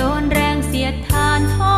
โดนแรงเสียดทานท้อ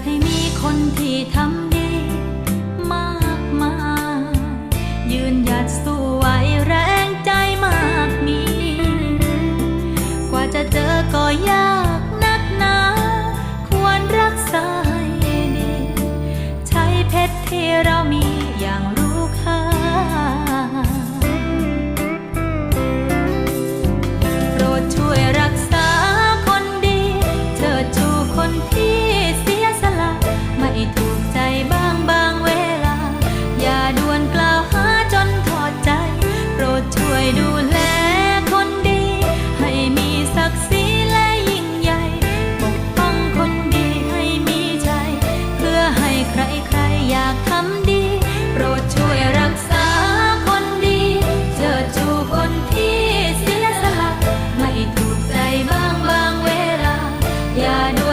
ากให้มีคนที่ทำดี มากมายยืนหยัดสู้ไว้แรงใจมากมี กว่าจะเจอก็ยากนักหนา ควรรักษาให้ดี ใช้เพชรที่เรามีอย่างรู้ค่า ya no